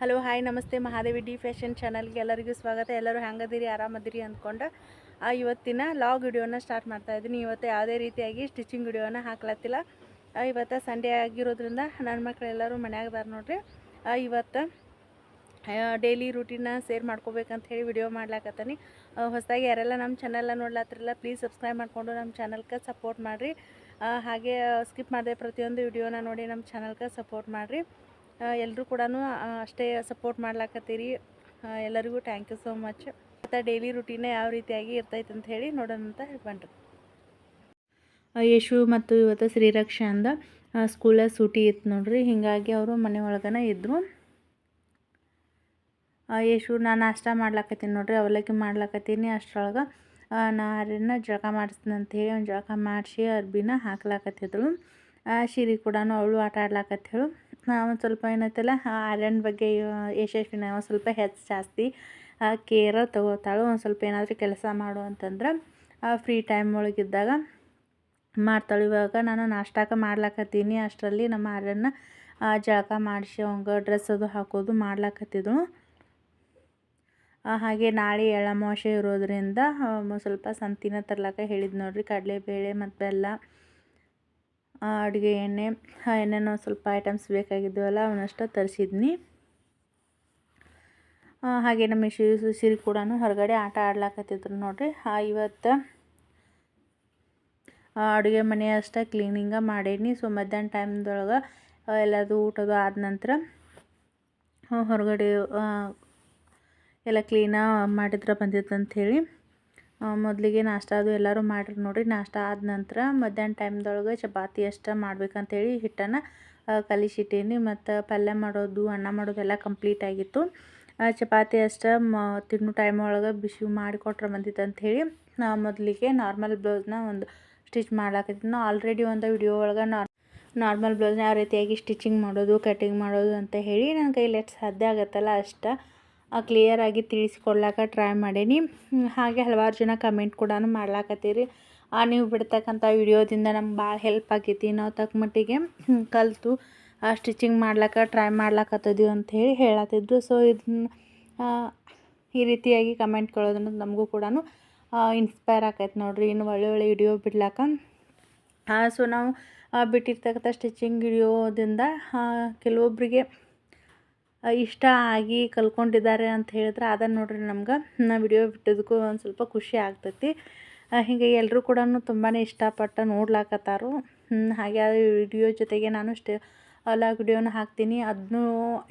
Hello, hi, ನಮಸ್ತೆ. Mahadevi D fashion ಚಾನಲ್ಗೆ ಎಲ್ಲರಿಗೂ ಸ್ವಾಗತ. ಎಲ್ಲರೂ ಹೆಂಗದಿರಿ? ಆರಾಮದಿರಿ ಅಂದ್ಕೊಂಡು ಇವತ್ತಿನ ಲಾಗ್ ವಿಡಿಯೋನ ಸ್ಟಾರ್ಟ್ ಮಾಡ್ತಾ ಇದ್ದೀನಿ. ಇವತ್ತು ಯಾವುದೇ ರೀತಿಯಾಗಿ ಸ್ಟಿಚಿಂಗ್ ವಿಡಿಯೋನ ಹಾಕ್ಲತ್ತಿಲ್ಲ. ಇವತ್ತು ಸಂಡೇ ಆಗಿರೋದ್ರಿಂದ ನನ್ನ ಮಕ್ಕಳೆಲ್ಲರೂ ಮನ್ಯಾಗದಾರ ನೋಡ್ರಿ. ಇವತ್ತು ಡೈಲಿ ರೂಟೀನ ಶೇರ್ ಮಾಡ್ಕೋಬೇಕಂತ ಹೇಳಿ ವಿಡಿಯೋ ಮಾಡ್ಲಾಕತ್ತೀನಿ. ಹೊಸದಾಗಿ ಯಾರೆಲ್ಲ ನಮ್ಮ ಚಾನಲ್ನ ನೋಡ್ಲತ್ತಿರಲ್ಲ ಪ್ಲೀಸ್ ಸಬ್ಸ್ಕ್ರೈಬ್ ಮಾಡಿಕೊಂಡು ನಮ್ಮ ಚಾನಲ್ಗೆ ಸಪೋರ್ಟ್ ಮಾಡಿರಿ. ಹಾಗೆ ಸ್ಕಿಪ್ ಮಾಡಿದೆ ಪ್ರತಿಯೊಂದು ವಿಡಿಯೋನ ನೋಡಿ ನಮ್ಮ ಚಾನಲ್ಗೆ ಸಪೋರ್ಟ್ ಮಾಡಿರಿ. ಎಲ್ಲರೂ ಕೂಡ ಅಷ್ಟೇ ಸಪೋರ್ಟ್ ಮಾಡ್ಲಾಕತ್ತೀರಿ. ಎಲ್ಲರಿಗೂ ಥ್ಯಾಂಕ್ ಯು ಸೋ ಮಚ್ ಮತ್ತು ಡೈಲಿ ರುಟೀನ ಯಾವ ರೀತಿಯಾಗಿ ಇರ್ತೈತೆ ಅಂತ ಹೇಳಿ ನೋಡೋಣ ಅಂತ ಯಶು ಮತ್ತು ಇವತ್ತು ಶ್ರೀರಕ್ಷಾಂದ ಸ್ಕೂಲ ಸೂಟಿ ಇತ್ತು ನೋಡ್ರಿ. ಹೀಗಾಗಿ ಅವರು ಮನೆ ಒಳಗನ ಇದ್ದರು ಯಶು ನಾನು ನಾಷ್ಟ ಮಾಡ್ಲಾಕತ್ತೀನಿ ನೋಡ್ರಿ. ಅವಲಕ್ಕಿ ಮಾಡ್ಲಾಕತ್ತೀನಿ ಅಷ್ಟರೊಳಗೆ. ನಾ ಅರಿನ ಜಳಕ ಮಾಡಿಸ್ತೀನಿ ಅಂತ ಹೇಳಿ ಒಂದು ಜಳಕ ಮಾಡಿಸಿ ಅರ್ಬಿನ ಹಾಕ್ಲಾಕತ್ತಿದ್ಳು. ಶಿರಿ ಕೂಡ ಅವಳು ಆಟ ಆಡ್ಲಾಕತ್ತೇಳು ಒಂದು ಸ್ವಲ್ಪ ಏನೈತಲ್ಲ ಆರ್ಯನ್ ಬಗ್ಗೆ ಯಶಸ್ವಿನ ಒಂದು ಸ್ವಲ್ಪ ಹೆಚ್ಚು ಜಾಸ್ತಿ ಕೇರ ತಗೋತಾಳು. ಒಂದು ಸ್ವಲ್ಪ ಏನಾದರೂ ಕೆಲಸ ಮಾಡು ಅಂತಂದ್ರೆ ಫ್ರೀ ಟೈಮ್ ಒಳಗಿದ್ದಾಗ ಮಾಡ್ತಾಳೆ. ಇವಾಗ ನಾನು ನಾಷ್ಟಾಕ ಮಾಡ್ಲಾಕತ್ತೀನಿ. ಅಷ್ಟರಲ್ಲಿ ನಮ್ಮ ಆರ್ಯನ್ನ ಜಳಕ ಮಾಡಿಸಿ, ಅವಂಗೆ ಡ್ರೆಸ್ ಅದು ಹಾಕೋದು ಮಾಡ್ಲಾಕತ್ತಿದ್ಳು ಹಾಗೆ ನಾಳೆ ಎಳ್ಳಮಾವಾಸೆ ಇರೋದ್ರಿಂದ ಸ್ವಲ್ಪ ಸಂತಿನ ತರ್ಲಾಕ ಹೇಳಿದ್ ನೋಡ್ರಿ. ಕಡಲೆಬೇಳೆ ಮತ್ತು ಬೆಲ್ಲ ಅಡುಗೆ ಎಣ್ಣೆ ಏನೇನೋ ಸ್ವಲ್ಪ ಐಟಮ್ಸ್ ಬೇಕಾಗಿದ್ದವಲ್ಲ ಅವನ್ನಷ್ಟು ತರಿಸಿದ್ನಿ. ಹಾಗೆ ನಮ್ಮ ಶಿವ ಸಿರಿ ಕೂಡ ಹೊರಗಡೆ ಆಟ ಆಡ್ಲಾಕತ್ತಿದ್ರು ನೋಡ್ರಿ. ಇವತ್ತು ಅಡುಗೆ ಮನೆ ಅಷ್ಟೇ ಕ್ಲೀನಿಂಗ ಮಾಡೀನಿ. ಸೊ ಮಧ್ಯಾಹ್ನ ಟೈಮ್ದೊಳಗೆ ಎಲ್ಲದು ಊಟದು ಆದ ನಂತರ ಹೊರಗಡೆ ಎಲ್ಲ ಕ್ಲೀನ ಮಾಡಿದ್ರೆ ಬಂದಿತ್ತು ಅಂಥೇಳಿ ಮೊದಲಿಗೆ ನಾಷ್ಟ ಅದು ಎಲ್ಲರೂ ಮಾಡಿರಿ ನೋಡಿರಿ. ನಾಷ್ಟ ಆದ ನಂತರ ಮಧ್ಯಾಹ್ನ ಟೈಮ್ದೊಳಗೆ ಚಪಾತಿ ಅಷ್ಟೇ ಮಾಡ್ಬೇಕಂತೇಳಿ ಹಿಟ್ಟನ್ನು ಕಲಿಸಿಟ್ಟೀನಿ. ಮತ್ತು ಪಲ್ಯ ಮಾಡೋದು, ಅನ್ನ ಮಾಡೋದು ಎಲ್ಲ ಕಂಪ್ಲೀಟ್ ಆಗಿತ್ತು. ಚಪಾತಿ ಅಷ್ಟೇ ಮ ತಿನ್ನೋ ಟೈಮ್ ಒಳಗೆ ಬಿಸಿ ಮಾಡಿಕೊಟ್ರೆ ಬಂದಿತ್ತು ಅಂಥೇಳಿ ಮೊದಲಿಗೆ ನಾರ್ಮಲ್ ಬ್ಲೌಸ್ನ ಒಂದು ಸ್ಟಿಚ್ ಮಾಡ್ಲಾಕತ್ತೀನಿ ನಾವು ಆಲ್ರೆಡಿ ಒಂದು ವಿಡಿಯೋ ಒಳಗೆ ನಾರ್ ನಾರ್ಮಲ್ ಬ್ಲೌಸ್ನ ಯಾವ ರೀತಿಯಾಗಿ ಸ್ಟಿಚಿಂಗ್ ಮಾಡೋದು ಕಟಿಂಗ್ ಮಾಡೋದು ಅಂತ ಹೇಳಿ ನನ್ನ ಕೈಲಿ ಎಷ್ಟು ಸಾಧ್ಯ ಆಗತ್ತಲ್ಲ ಅಷ್ಟು. ಕ್ಲಿಯರಾಗಿ ತಿಳಿಸ್ಕೊಡ್ಲಾಕ ಟ್ರೈ ಮಾಡೀನಿ. ಹಾಗೆ ಹಲವಾರು ಜನ ಕಮೆಂಟ್ ಕೂಡ ಮಾಡ್ಲಾಕತ್ತೀರಿ. ಆ, ನೀವು ಬಿಡ್ತಕ್ಕಂಥ ವಿಡಿಯೋದಿಂದ ನಮ್ಗೆ ಭಾಳ ಹೆಲ್ಪ್ ಆಗೈತಿ ನಾವು ತಕ್ಕ ಮಟ್ಟಿಗೆ. ಕಲಿತು ಸ್ಟಿಚಿಂಗ್ ಮಾಡ್ಲಾಕ ಟ್ರೈ ಮಾಡ್ಲಾಕತ್ತದೀವಿ ಅಂತ ಹೇಳಿ ಹೇಳತ್ತಿದ್ರು ಸೊ ಇದನ್ನ ಈ ರೀತಿಯಾಗಿ ಕಮೆಂಟ್ ಕೇಳೋದ್ರಿಂದ ನಮಗೂ ಕೂಡ ಇನ್ಸ್ಪೈರ್ ಆಕೈತೆ ನೋಡ್ರಿ. ಇನ್ನು ಒಳ್ಳೆ ಒಳ್ಳೆ ವಿಡಿಯೋ ಬಿಡ್ಲಾಕ. ಸೊ ನಾವು ಬಿಟ್ಟಿರ್ತಕ್ಕಂಥ ಸ್ಟಿಚಿಂಗ್ ವಿಡಿಯೋದಿಂದ ಕೆಲವೊಬ್ಬರಿಗೆ ಇಷ್ಟ ಆಗಿ ಕಲ್ತ್ಕೊಂಡಿದ್ದಾರೆ ಅಂತ ಹೇಳಿದ್ರೆ ಅದನ್ನು ನೋಡ್ರಿ ನಮ್ಗೆ. ನಾ ವಿಡಿಯೋ ಬಿಟ್ಟಿದ್ದಕ್ಕೂ ಒಂದು ಸ್ವಲ್ಪ ಖುಷಿ ಆಗ್ತೈತಿ. ಹೀಗೆ ಎಲ್ಲರೂ ಕೂಡ ತುಂಬಾ ಇಷ್ಟಪಟ್ಟು ನೋಡ್ಲಾಕತ್ತಾರು. ಹಾಗೆ ಆ ವಿಡಿಯೋ ಜೊತೆಗೆ ನಾನು ಸ್ಟೆ ಲಾಗ್ ವಿಡಿಯೋನ ಹಾಕ್ತೀನಿ. ಅದನ್ನೂ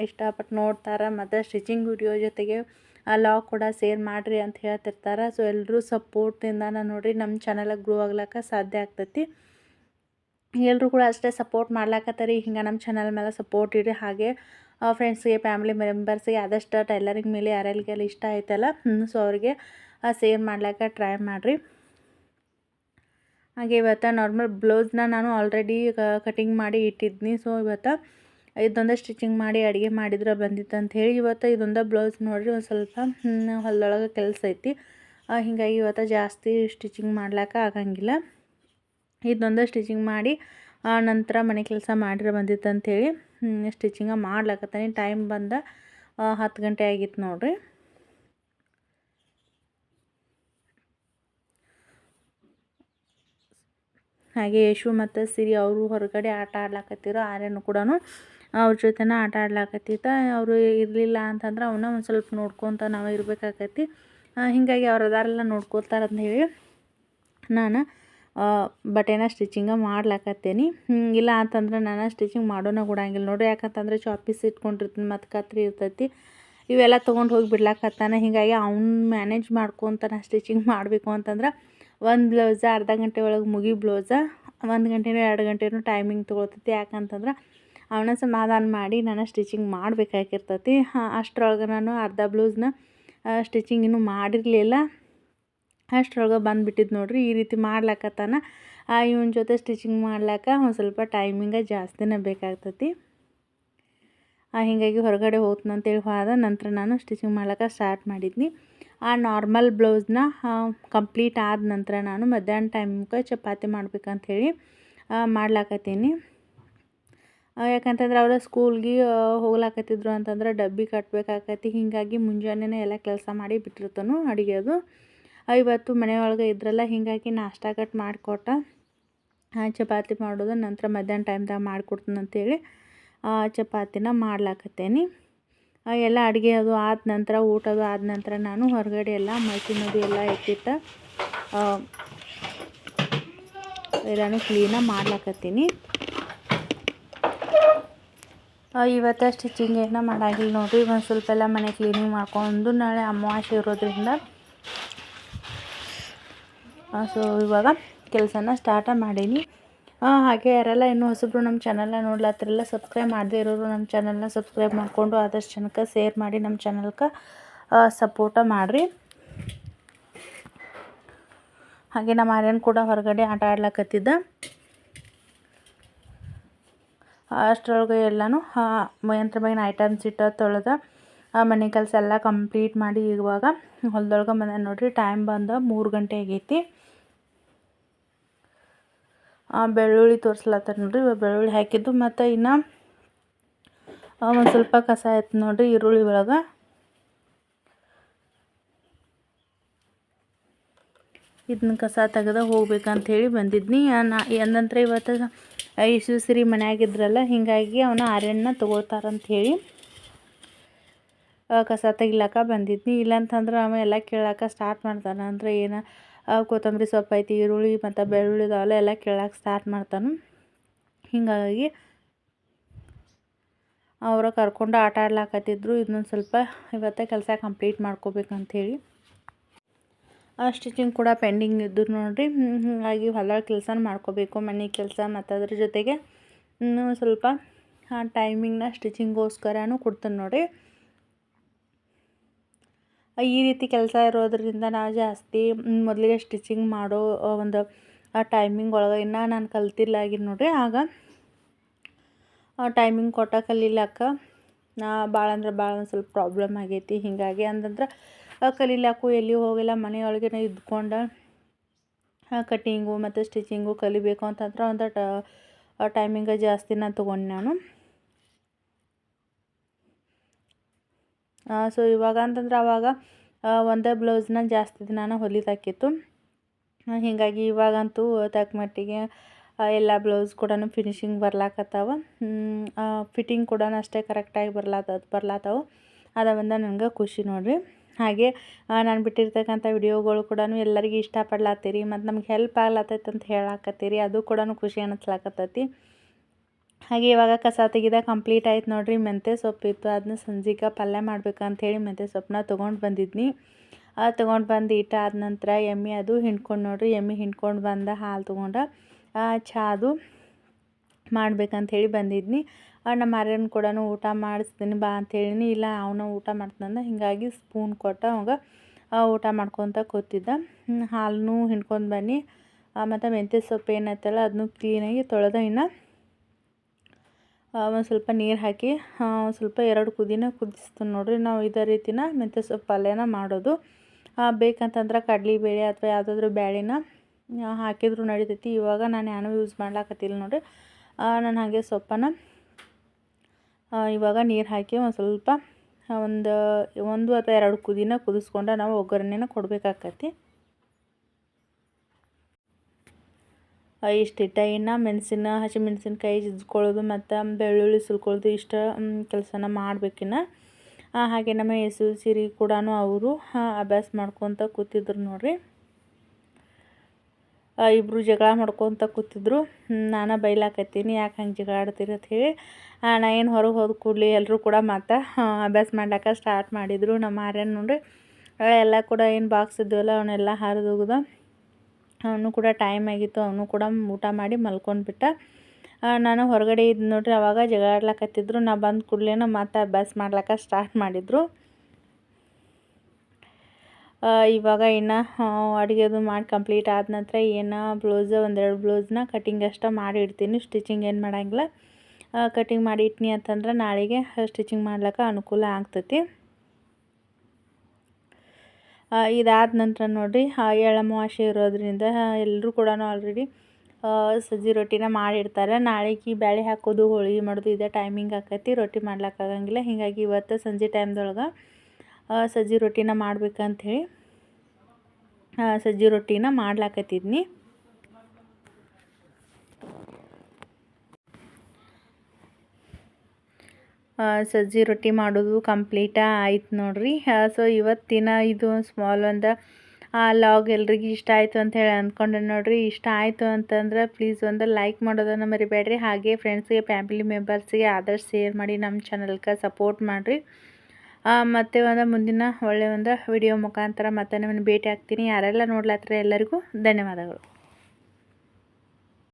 ಇಷ್ಟಪಟ್ಟು ನೋಡ್ತಾರೆ. ಮತ್ತು ಸ್ಟಿಚಿಂಗ್ ವಿಡಿಯೋ ಜೊತೆಗೆ ಲಾಗ್ ಕೂಡ ಸೇರ್ ಮಾಡಿರಿ ಅಂತ ಹೇಳ್ತಿರ್ತಾರೆ. ಸೊ ಎಲ್ಲರೂ ಸಪೋರ್ಟಿಂದ ನೋಡಿರಿ ನಮ್ಮ ಚಾನಲಾಗ ಗ್ರೋ ಆಗ್ಲಿಕ್ಕೆ ಸಾಧ್ಯ ಆಗ್ತೈತಿ. ಎಲ್ಲರೂ ಕೂಡ ಅಷ್ಟೇ ಸಪೋರ್ಟ್ ಮಾಡ್ಲಾಕತ್ತಾರೆ. ಹಿಂಗೆ ನಮ್ಮ ಚಾನಲ್ ಮೇಲೆ ಸಪೋರ್ಟ್ ಇರಿ ಹಾಗೆ ಫ್ರೆಂಡ್ಸ್ಗೆ ಫ್ಯಾಮಿಲಿ ಮೆಂಬರ್ಸ್ಗೆ ಆದಷ್ಟು ಟೈಲರಿಂಗ್ ಮೇಲೆ ಯಾರ್ಯಾರಿಗೆಲ್ಲ ಇಷ್ಟ ಆಯ್ತಲ್ಲ ಸೊ ಅವ್ರಿಗೆ ಸೇರ್ ಮಾಡ್ಲಿಕ್ಕೆ ಟ್ರೈ ಮಾಡಿರಿ. ಹಾಗೆ ಇವತ್ತು ನಾರ್ಮಲ್ ಬ್ಲೌಸ್ನ ನಾನು ಆಲ್ರೆಡಿ ಕಟಿಂಗ್ ಮಾಡಿ ಇಟ್ಟಿದ್ನಿ ಸೊ ಇವತ್ತು ಇದೊಂದು ಸ್ಟಿಚಿಂಗ್ ಮಾಡಿ ಅಡುಗೆ ಮಾಡಿದ್ರೆ ಬಂದಿತ್ತು ಅಂತ ಹೇಳಿ, ಇವತ್ತು ಇದೊಂದು ಬ್ಲೌಸ್ ನೋಡಿರಿ ಒಂದು ಸ್ವಲ್ಪ ಹೊಲ್ದೊಳಗೆ ಕೆಲಸ ಐತಿ. ಹೀಗಾಗಿ ಇವತ್ತು ಜಾಸ್ತಿ ಸ್ಟಿಚಿಂಗ್ ಮಾಡ್ಲಿಕ್ಕೆ ಆಗಂಗಿಲ್ಲ. ಇದೊಂದು ಸ್ಟಿಚಿಂಗ್ ಮಾಡಿ ನಂತರ ಮನೆ ಕೆಲಸ ಮಾಡಿರ ಬಂದಿತ್ತು ಅಂಥೇಳಿ ಸ್ಟಿಚಿಂಗ ಮಾಡ್ಲಕತ್ತೀನಿ. ಟೈಮ್ ಬಂದ ಹತ್ತು ಗಂಟೆ ಆಗಿತ್ತು ನೋಡ್ರಿ. ಹಾಗೆ ಯಶು ಮತ್ತು ಸಿರಿ ಅವರು ಹೊರಗಡೆ ಆಟ ಆಡ್ಲಾಕತ್ತಿರೋ, ಆರ್ಯನು ಕೂಡ ಅವ್ರ ಜೊತೆನ ಆಟ ಆಡ್ಲಾಕತ್ತಿತ್ತ. ಅವರು ಇರಲಿಲ್ಲ ಅಂತಂದ್ರೆ ಅವನ್ನ ಒಂದು ಸ್ವಲ್ಪ ನೋಡ್ಕೊತ ನಾವು ಇರಬೇಕಾಕತಿ ಹೀಗಾಗಿ ಅವ್ರು ಅದಾರೆಲ್ಲ ಅಂತ ಹೇಳಿ ನಾನು ಬಟ್ಟೆನ ಸ್ಟಿಚಿಂಗ ಮಾಡ್ಲಾಕತ್ತೇನಿ. ಇಲ್ಲ ಅಂತಂದ್ರೆ ನಾನು ಸ್ಟಿಚಿಂಗ್ ಮಾಡೋನ ಕೂಡಂಗಿಲ್ಲ ನೋಡ್ರಿ, ಯಾಕಂತಂದ್ರೆ ಚಾಪೀಸ್ ಇಟ್ಕೊಂಡಿರ್ತೀನಿ, ಮತ್ತು ಕತ್ರಿ ಇರ್ತೈತಿ. ಇವೆಲ್ಲ ತೊಗೊಂಡು ಹೋಗಿ ಬಿಡ್ಲಾಕತ್ತಾನ. ಹೀಗಾಗಿ ಅವ್ನು ಮ್ಯಾನೇಜ್ ಮಾಡ್ಕೊತ ನಾ ಸ್ಟಿಚಿಂಗ್ ಮಾಡಬೇಕು ಅಂತಂದ್ರೆ ಒಂದು ಬ್ಲೌಸ ಅರ್ಧ ಗಂಟೆ ಒಳಗೆ ಮುಗಿ ಬ್ಲೌಸ ಒಂದು ಗಂಟೆನೂ ಎರಡು ಗಂಟೆನೂ ಟೈಮಿಂಗ್ ತೊಗೊಳ್ತೈತಿ. ಯಾಕಂತಂದ್ರೆ ಅವನ ಸಮಾಧಾನ ಮಾಡಿ ನಾನು ಸ್ಟಿಚಿಂಗ್ ಮಾಡಬೇಕಾಗಿರ್ತೈತಿ. ಅಷ್ಟರೊಳಗೆ ನಾನು ಅರ್ಧ ಬ್ಲೌಸ್ನ ಸ್ಟಿಚಿಂಗ್ ಇನ್ನೂ ಮಾಡಿರಲಿಲ್ಲ. ಅಷ್ಟ್ರೊಳಗೆ ಬಂದುಬಿಟ್ಟಿದ್ದು ನೋಡ್ರಿ, ಈ ರೀತಿ ಮಾಡ್ಲಕತ್ತಾನ. ಇವನ ಜೊತೆ ಸ್ಟಿಚಿಂಗ್ ಮಾಡ್ಲಾಕ ಒಂದು ಸ್ವಲ್ಪ ಟೈಮಿಂಗ ಜಾಸ್ತಿನೇ ಬೇಕಾಗ್ತತಿ. ಹೀಗಾಗಿ ಹೊರಗಡೆ ಹೋಗ್ತೀನಿ ಅಂತೇಳಿ ಹೋದ ನಂತರ ನಾನು ಸ್ಟಿಚಿಂಗ್ ಮಾಡ್ಲಿಕ್ಕೆ ಸ್ಟಾರ್ಟ್ ಮಾಡಿದ್ನಿ. ಆ ನಾರ್ಮಲ್ ಬ್ಲೌಸ್ನ ಕಂಪ್ಲೀಟ್ ಆದ ನಂತರ ನಾನು ಮಧ್ಯಾಹ್ನ ಟೈಮ್ಗೆ ಚಪಾತಿ ಮಾಡ್ಬೇಕಂತ ಹೇಳಿ ಮಾಡ್ಲಾಕತ್ತೀನಿ. ಯಾಕಂತಂದ್ರೆ ಅವ್ರು ಸ್ಕೂಲ್ಗೆ ಹೋಗ್ಲಾಕತ್ತಿದ್ರು ಅಂತಂದ್ರೆ ಡಬ್ಬಿ ಕಟ್ಟಬೇಕಾಕತಿ ಹೀಗಾಗಿ ಮುಂಜಾನೆನೇ ಎಲ್ಲ ಕೆಲಸ ಮಾಡಿ ಬಿಟ್ಟಿರ್ತಾನು ಅಡುಗೆದು. ಇವತ್ತು ಮನೆಯೊಳಗೆ ಇದ್ರಲ್ಲ, ಹೀಗಾಗಿ ನಾಷ್ಟ ಕಟ್ ಮಾಡಿಕೊಟ್ಟ ಚಪಾತಿ ಮಾಡೋದು ನಂತರ ಮಧ್ಯಾಹ್ನ ಟೈಮ್ದಾಗ ಮಾಡಿಕೊಡ್ತೀನಿ ಅಂತೇಳಿ ಚಪಾತಿನ ಮಾಡ್ಲಾಕತ್ತೇನಿ. ಎಲ್ಲ ಅಡುಗೆ ಅದು ಆದ ನಂತರ ಊಟದು ಆದ ನಂತರ ನಾನು ಹೊರಗಡೆ ಎಲ್ಲ ಮೈಕಿನದು ಎಲ್ಲ ಎತ್ತಿಟ್ಟು ಎಲ್ಲನೂ ಕ್ಲೀನಾಗಿ ಮಾಡ್ಲಾಕತ್ತೀನಿ. ಇವತ್ತು ಸ್ಟಿಚಿಂಗ್ ಏನೋ ಮಾಡಾಗಿಲ್ಲ ನೋಡಿರಿ, ಒಂದು ಸ್ವಲ್ಪ ಎಲ್ಲ ಮನೆ ಕ್ಲೀನಿಂಗ್ ಮಾಡ್ಕೊಂಡು ನಾಳೆ ಅಮಾವಾಸ್ಯೆ ಇರೋದ್ರಿಂದ. ಸೊ ಇವಾಗ ಕೆಲಸನ ಸ್ಟಾರ್ಟ ಮಾಡೀನಿ. ಹಾಗೆ ಯಾರೆಲ್ಲ ಇನ್ನೂ ಹೊಸಬ್ರು ನಮ್ಮ ಚಾನಲ್ನ ನೋಡ್ಲತ್ತಿರಲ್ಲ ಸಬ್ಸ್ಕ್ರೈಬ್ ಮಾಡದೇ ಇರೋರು ನಮ್ಮ ಚಾನಲ್ನ ಸಬ್ಸ್ಕ್ರೈಬ್ ಮಾಡಿಕೊಂಡು ಆದಷ್ಟು ಜನಕ್ಕೆ ಶೇರ್ ಮಾಡಿ ನಮ್ಮ ಚಾನಲ್ಗೆ ಸಪೋರ್ಟ ಮಾಡಿರಿ. ಹಾಗೆ ನಮ್ಮ ಆರ್ಯನ್ ಕೂಡ ಹೊರಗಡೆ ಆಟ ಆಡ್ಲಕತ್ತಿದ್ದ. ಅಷ್ಟರೊಳಗೆ ಎಲ್ಲನೂ ಯಂತ್ರ ಮೈನ್ ಐಟಮ್ಸ್ ಇಟ್ಟ ತೊಳೆದ. ಮನೆ ಕೆಲಸ ಎಲ್ಲ ಕಂಪ್ಲೀಟ್ ಮಾಡಿ ಇವಾಗ ಹೊಲದೊಳಗೆ ಬಂದ, ನೋಡಿರಿ ಟೈಮ್ ಬಂದು ಮೂರು ಗಂಟೆ ಆಗೈತಿ. ಬೆಳ್ಳುಳ್ಳಿ ತೋರಿಸ್ಲತ್ತಾರ ನೋಡಿರಿ ಬೆಳ್ಳುಳ್ಳಿ ಹಾಕಿದ್ದು ಮತ್ತು ಇನ್ನು ಒಂದು ಸ್ವಲ್ಪ ಕಸ ಆಯ್ತು ನೋಡಿರಿ ಈರುಳ್ಳಿ ಒಳಗೆ. ಇದನ್ನ ಕಸ ತೆಗೆದ ಹೋಗ್ಬೇಕಂಥೇಳಿ ಬಂದಿದ್ನಿ. ನಾ ಏನಂದ್ರೆ ಇವತ್ತು ಯಶಸ್ವಿ ಮನ್ಯಾಗಿದ್ರಲ್ಲ ಹೀಗಾಗಿ ಅವನ ಆರ್ಯಣ್ಣ ತೊಗೋತಾರಂಥೇಳಿ ಕಸ ತೆಗಿಲಾಕ ಬಂದಿದ್ನಿ. ಇಲ್ಲಂತಂದ್ರೆ ಅವ ಎಲ್ಲ ಕೇಳಾಕ ಸ್ಟಾರ್ಟ್ ಮಾಡ್ತಾನೆ. ಅಂದ್ರೆ ಏನು ಕೊತ್ತಂಬರಿ ಸೊಪ್ಪು ಐತಿ, ಈರುಳ್ಳಿ ಮತ್ತು ಬೆಳ್ಳುಳ್ಳಿ ಅವೆಲ್ಲ ಎಲ್ಲ ಕೇಳಕ್ಕೆ ಸ್ಟಾರ್ಟ್ ಮಾಡ್ತಾನೆ. ಹೀಗಾಗಿ ಅವರ ಕರ್ಕೊಂಡು ಆಟ ಆಡ್ಲಾಕತ್ತಿದ್ರು. ಇದನ್ನೊಂದು ಸ್ವಲ್ಪ ಇವತ್ತೇ ಕೆಲಸ ಕಂಪ್ಲೀಟ್ ಮಾಡ್ಕೋಬೇಕಂಥೇಳಿ ಸ್ಟಿಚಿಂಗ್ ಕೂಡ ಪೆಂಡಿಂಗ್ ಇದ್ದು ನೋಡಿರಿ. ಹೀಗಾಗಿ ಹೊಲ ಕೆಲಸ ಮಾಡ್ಕೋಬೇಕು, ಮನೆ ಕೆಲಸ ಮತ್ತು ಅದ್ರ ಜೊತೆಗೆ ಸ್ವಲ್ಪ ಸ್ವಲ್ಪ ಟೈಮಿಂಗ್ನ ಸ್ಟಿಚಿಂಗೋಸ್ಕರನೂ ಕೊಡ್ತಾನೆ ನೋಡಿ ಈ ರೀತಿ ಕೆಲಸ ಇರೋದರಿಂದ ನಾವು ಜಾಸ್ತಿ ಮೊದಲಿಗೆ ಸ್ಟಿಚಿಂಗ್ ಮಾಡೋ ಒಂದು, ಆ ಟೈಮಿಂಗ್ ಒಳಗೆ ಇನ್ನೂ ನಾನು ಕಲ್ತಿಲ್ಲ ಆಗಿದ್ದು ನೋಡಿರಿ. ಆಗ ಟೈಮಿಂಗ್ ಕೊಟ್ಟ ಕಲೀಲಾಕ ಭಾಳ ಅಂದ್ರೆ ಭಾಳ ಒಂದು ಸ್ವಲ್ಪ ಪ್ರಾಬ್ಲಮ್ ಆಗೈತಿ. ಹೀಗಾಗಿ ಅಂತಂದ್ರೆ ಕಲೀಲಾಕು ಎಲ್ಲಿ ಹೋಗಿಲ್ಲ, ಮನೆಯೊಳಗೆ ಇದ್ಕೊಂಡು ಕಟ್ಟಿಂಗು ಮತ್ತು ಸ್ಟಿಚಿಂಗು ಕಲಿಬೇಕು ಅಂತಂದ್ರೆ ಒಂದು ಟೈಮಿಂಗ ನಾನು ತೊಗೊಂಡು ನಾನು. ಸೊ ಇವಾಗ ಅಂತಂದ್ರೆ ಅವಾಗ ಒಂದೇ ಬ್ಲೌಸ್ನ ಜಾಸ್ತಿ ದಿನಾನ ಹೊಲಿದಾಕಿತ್ತು. ಹೀಗಾಗಿ ಇವಾಗಂತೂ ತಕ್ಕ ಮಟ್ಟಿಗೆ ಎಲ್ಲ ಬ್ಲೌಸ್ ಕೂಡ ಫಿನಿಶಿಂಗ್ ಬರ್ಲಾಕತ್ತಾವ. ಫಿಟ್ಟಿಂಗ್ ಕೂಡ ಅಷ್ಟೇ ಕರೆಕ್ಟಾಗಿ ಬರ್ಲಾತ, ಬರ್ಲಾತಾವು. ಅದ ಬಂದ ನನಗೆ ಖುಷಿ ನೋಡಿರಿ. ಹಾಗೆ ನಾನು ಬಿಟ್ಟಿರ್ತಕ್ಕಂಥ ವಿಡಿಯೋಗಳು ಕೂಡ ಎಲ್ಲರಿಗೂ ಇಷ್ಟಪಡ್ಲಾತ್ತೀರಿ, ಮತ್ತು ನಮ್ಗೆ ಹೆಲ್ಪ್ ಆಗ್ಲತ್ತೈತೆ ಅಂತ ಹೇಳಾಕತ್ತೀರಿ, ಅದು ಕೂಡ ಖುಷಿ ಅನ್ನಿಸ್ಲಾಕತ್ತೈತಿ ಹಾಗೆ ಇವಾಗ ಕಸ ತೆಗೆದ ಕಂಪ್ಲೀಟ್ ಆಯ್ತು ನೋಡಿರಿ. ಮೆಂತ್ಯ ಸೊಪ್ಪಿತ್ತು ಅದನ್ನ ಸಂಜೆಗೆ ಪಲ್ಯ ಮಾಡ್ಬೇಕಂಥೇಳಿ ಮೆಂತ್ಯ ಸೊಪ್ಪನ್ನ ತೊಗೊಂಡು ಬಂದಿದ್ನಿ. ಅದು ತೊಗೊಂಡು ಬಂದು ಇಟ್ಟಾದ ನಂತರ ಎಮ್ಮೆ ಅದು ಹಿಂಡ್ಕೊಂಡು ನೋಡಿರಿ. ಎಮ್ಮೆ ಹಿಂಡ್ಕೊಂಡು ಬಂದ ಹಾಲು ತೊಗೊಂಡು ಚಾದು ಮಾಡ್ಬೇಕಂಥೇಳಿ ಬಂದಿದ್ನಿ. ನಮ್ಮ ಮಾರ್ಯನ ಕೂಡ ಊಟ ಮಾಡಿಸ್ತೀನಿ ಬಾ ಅಂಥೇಳಿನಿ ಇಲ್ಲ, ಅವನು ಊಟ ಮಾಡ್ತಾನಂದ ಹೀಗಾಗಿ ಸ್ಪೂನ್ ಕೊಟ್ಟ ಅವಾಗ ಊಟ ಮಾಡ್ಕೊತ ಕೂತಿದ್ದ. ಹಾಲನ್ನು ಹಿಂಡ್ಕೊಂಡು ಬನ್ನಿ. ಮತ್ತು ಮೆಂತ್ಯ ಸೊಪ್ಪು ಏನೈತಲ್ಲ ಅದನ್ನು ಕ್ಲೀನಾಗಿ ತೊಳೆದ ಇನ್ನು ಒಂದು ಸ್ವಲ್ಪ ನೀರು ಹಾಕಿ ಸ್ವಲ್ಪ ಎರಡು ಕುದಿನ ಕುದಿಸ್ತೀನಿ ನೋಡಿರಿ. ನಾವು ಇದೇ ರೀತಿನ ಮೆಂತ್ಯ ಸೊಪ್ಪು ಪಲ್ಯನ ಮಾಡೋದು. ಬೇಕಂತಂದ್ರೆ ಕಡಲೆಬೇಳೆ ಅಥವಾ ಯಾವುದಾದ್ರೂ ಬೇಳೆನ ಹಾಕಿದ್ರು ನಡಿತೈತಿ. ಇವಾಗ ನಾನು ಏನೂ ಯೂಸ್ ಮಾಡ್ಲಾಕತ್ತಿಲ್ಲ ನೋಡಿರಿ. ನಾನು ಹಾಗೆ ಸೊಪ್ಪನ ಇವಾಗ ನೀರು ಹಾಕಿ ಒಂದು ಸ್ವಲ್ಪ ಒಂದು ಒಂದು ಅಥವಾ ಎರಡು ಕುದಿನ ಕುದಿಸ್ಕೊಂಡು ನಾವು ಒಗ್ಗರಣೆನ ಕೊಡಬೇಕಾಕತಿ ಇಷ್ಟಿಟ್ಟ ಇನ್ನು ಮೆಣಸಿನ ಹಸಿಮೆಣ್ಸಿನ್ಕಾಯಿ ಜಜ್ಕೊಳ್ಳೋದು ಮತ್ತು ಬೆಳ್ಳುಳ್ಳಿ ಸುಲ್ಕೊಳ್ಳೋದು ಇಷ್ಟು ಕೆಲಸನ ಮಾಡ್ಬೇಕಿನ್ನು ಹಾಗೆ ನಮ್ಮ ಯೇಸು ಸಿರಿ ಕೂಡ ಅವರು ಅಭ್ಯಾಸ ಮಾಡ್ಕೊತ ಕೂತಿದ್ರು ನೋಡಿರಿ. ಇಬ್ಬರು ಜಗಳ ಮಾಡ್ಕೊತ ಕೂತಿದ್ರು. ನಾನು ಬೈಲಾಕತ್ತೀನಿ, ಯಾಕೆ ಹಂಗೆ ಜಗಳ ಆಡ್ತೀರಿ ಅಂತ ಹೇಳಿ. ನಾ ಏನು ಹೊರಗೆ ಹೋದ ಕೂಡಲಿ ಎಲ್ಲರೂ ಕೂಡ ಮತ್ತೆ ಅಭ್ಯಾಸ ಮಾಡ್ಲಾಕೆ ಸ್ಟಾರ್ಟ್ ಮಾಡಿದರು ನಮ್ಮ ಆರ್ಯನ್ ನೋಡ್ರಿ. ಎಲ್ಲ ಕೂಡ ಏನು ಬಾಕ್ಸ್ ಇದ್ದವಲ್ಲ ಅವನ್ನೆಲ್ಲ ಹರಿದೋಗ್ದ ಅವನು ಕೂಡ ಟೈಮ್ ಆಗಿತ್ತು, ಅವನು ಕೂಡ ಊಟ ಮಾಡಿ ಮಲ್ಕೊಂಡ್ಬಿಟ್ಟ. ನಾನು ಹೊರಗಡೆ ಇದ್ದು ನೋಡ್ರಿ, ಅವಾಗ ಜಗಳಾಡ್ಲಕತ್ತಿದ್ರು. ನಾ ಬಂದ ಕೂಡಲೇ ಮತ್ತೆ ಅಭ್ಯಾಸ ಮಾಡ್ಲಿಕ್ಕೆ ಸ್ಟಾರ್ಟ್ ಮಾಡಿದರು. ಇವಾಗ ಇನ್ನು ಅಡುಗೆದು ಮಾಡಿ ಕಂಪ್ಲೀಟ್ ಆದ ನಂತರ ಏನು ಬ್ಲೌಸ್ ಒಂದೆರಡು ಬ್ಲೌಸ್ನ ಕಟಿಂಗ್ ಅಷ್ಟೇ ಮಾಡಿ ಇಡ್ತೀನಿ ಸ್ಟಿಚಿಂಗ್ ಏನು ಮಾಡೋಂಗಿಲ್ಲ. ಕಟಿಂಗ್ ಮಾಡಿ ಇಟ್ನಿ ಅಂತಂದ್ರೆ ನಾಳೆಗೆ ಸ್ಟಿಚಿಂಗ್ ಮಾಡ್ಲಿಕ್ಕೆ ಅನುಕೂಲ ಆಗ್ತೈತಿ. ಇದಾದ ನಂತರ ನೋಡಿರಿ ಎಳ್ಳಮಾವಾಸ್ಯೆ ಇರೋದ್ರಿಂದ ಎಲ್ಲರೂ ಕೂಡ ಆಲ್ರೆಡಿ ಸಜ್ಜಿ ರೊಟ್ಟಿನ ಮಾಡಿರ್ತಾರೆ ನಾಳೆಗೆ ಬ್ಯಾಳೆ ಹಾಕೋದು, ಹೋಳಿಗೆ ಮಾಡೋದು ಇದೇ ಟೈಮಿಂಗ್ ಆಕೈತಿ. ರೊಟ್ಟಿ ಮಾಡ್ಲಿಕ್ಕಾಗಂಗಿಲ್ಲ ಹೀಗಾಗಿ ಇವತ್ತು ಸಂಜೆ ಟೈಮ್ದೊಳಗೆ ಸಜ್ಜಿ ರೊಟ್ಟಿನ ಮಾಡ್ಬೇಕಂಥೇಳಿ ಸಜ್ಜಿ ರೊಟ್ಟಿನ ಮಾಡ್ಲಾಕತ್ತಿದ್ನಿ. ಸಜ್ಜಿ ರೊಟ್ಟಿ ಮಾಡೋದು ಕಂಪ್ಲೀಟ ಆಯ್ತು ನೋಡಿರಿ. ಸೊ ಇವತ್ತಿನ ಇದು ಸ್ಮಾಲ್ ಒಂದು ಲಾಗ್ ಎಲ್ರಿಗೂ ಇಷ್ಟ ಆಯಿತು ಅಂತ ಹೇಳಿ ಅಂದ್ಕೊಂಡೆ ನೋಡಿರಿ. ಇಷ್ಟ ಆಯಿತು ಅಂತಂದ್ರೆ ಪ್ಲೀಸ್ ಒಂದು ಲೈಕ್ ಮಾಡೋದನ್ನು ಮರಿಬೇಡ್ರಿ. ಹಾಗೆ ಫ್ರೆಂಡ್ಸ್ಗೆ ಫ್ಯಾಮಿಲಿ ಮೆಂಬರ್ಸ್ಗೆ ಆದಷ್ಟು ಶೇರ್ ಮಾಡಿ ನಮ್ಮ ಚಾನಲ್ಗೆ ಸಪೋರ್ಟ್ ಮಾಡಿರಿ. ಮತ್ತು ಒಂದು ಮುಂದಿನ ಒಳ್ಳೆಯ ಒಂದು ವಿಡಿಯೋ ಮುಖಾಂತರ ಮತ್ತೆ ನಿಮ್ಮನ್ನು ಭೇಟಿ ಆಗ್ತೀನಿ. ಯಾರೆಲ್ಲ ನೋಡ್ಲತ್ತರ ಎಲ್ಲರಿಗೂ ಧನ್ಯವಾದಗಳು.